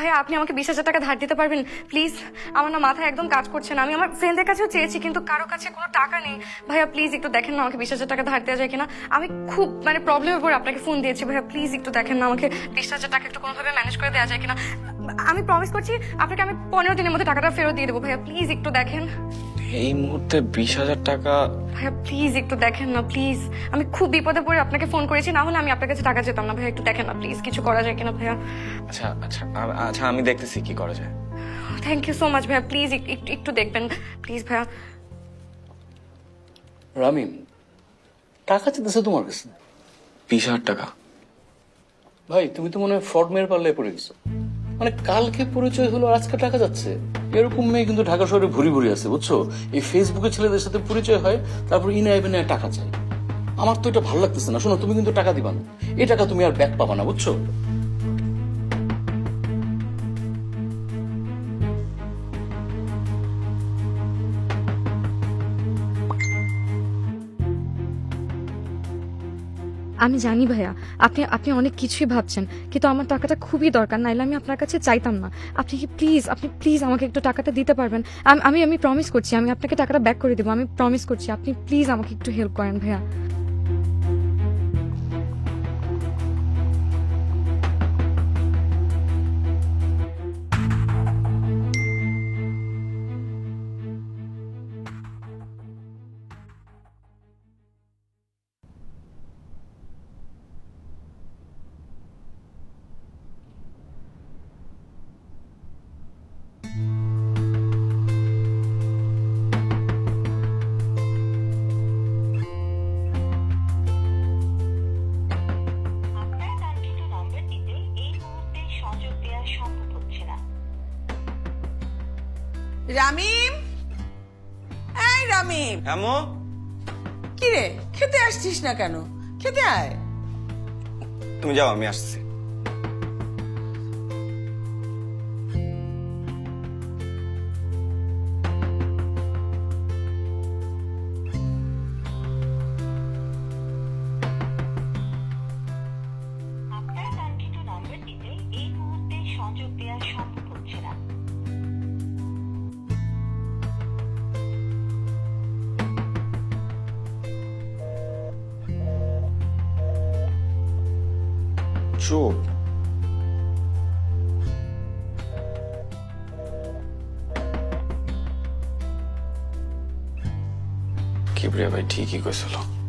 ভাইয়া আপনি আমাকে বিশ হাজার টাকা ধার দিতে পারবেন? প্লিজ আমার না মাথায় একদম কাজ করছে না। আমি আমার ফ্রেন্ডের কাছেও চেয়েছি কিন্তু কারও কাছে কোনো টাকা নেই। ভাইয়া প্লিজ একটু দেখেন না আমাকে বিশ হাজার টাকা ধার দেওয়া যায় কিনা। আমি খুব মানে প্রবলেমের পর আপনাকে ফোন দিয়েছি। ভাইয়া প্লিজ একটু দেখেন না আমাকে বিশ হাজার টাকা একটু কোনোভাবে ম্যানেজ করে দেওয়া যায় কিনা। আমি প্রমিস করছি আপনাকে আমি পনেরো দিনের মধ্যে টাকাটা ফেরত দিয়ে দেবো। ভাইয়া প্লিজ একটু দেখেন। এই মুহূর্তে বিশ হাজার টাকা ভাইয়া প্লিজ একটু দেখেন না প্লিজ আমি খুব বিপদে পড়ে আপনাকে ফোন করেছি না হলে আমি আপনার কাছে টাকা যেতাম না। ভাইয়া একটু দেখেন না প্লিজ কিছু করা যায় কিনা ভাইয়া? আচ্ছা আচ্ছা আচ্ছা আমি দেখতেছি কি করা যায়। থ্যাংক ইউ সো মাচ ভাইয়া। প্লিজ একটু একটু দেখবেন। প্লিজ ভাইয়া। রামিম টাকা চেতেছে তোমার কাছে? বিশ হাজার টাকা। ভাই তুমি তো মনে হয় ফ্রড মেয়ের পাল্লায় পড়ে গেছো। মানে কালকে পরিচয় হলো আজকে টাকা যাচ্ছে। এরকম মেয়ে কিন্তু ঢাকা শহরে ভুরি ভুরি আছে বুঝছ? এই ফেসবুকে ছেলেদের সাথে পরিচয় হয় তারপর ইনে আইবে না টাকা চাই। আমার তো এটা ভালো লাগতেছে না। শোনো তুমি কিন্তু টাকা দিবা না। এই টাকা তুমি আর ব্যাক পাবা না বুঝছ? আমি জানি ভাইয়া। আপনি আপনি অনেক কিছুই ভাবছেন, কিন্তু আমার টাকাটা খুবই দরকার, নাইলে আমি আপনার কাছে চাইতাম না। আপনি কি প্লিজ আপনি প্লিজ আমাকে একটু টাকাটা দিতে পারবেন? আম- আমি প্রমিস করছি, আমি আপনাকে টাকাটা ব্যাক করে দেবো, আমি প্রমিস করছি, আপনি প্লিজ আমাকে একটু হেল্প করেন ভাইয়া। দেওয়া সম্ভব হচ্ছে না। রামিম? এই রামিম। এমো কি রে খেতে আসছিস না কেন? খেতে আয়। তুমি যাও আমি আসছি। সংযোগ দেওয়া সম্ভব হচ্ছে না। চুপ। কিবরিয়া ভাই ঠিকই কইছিল।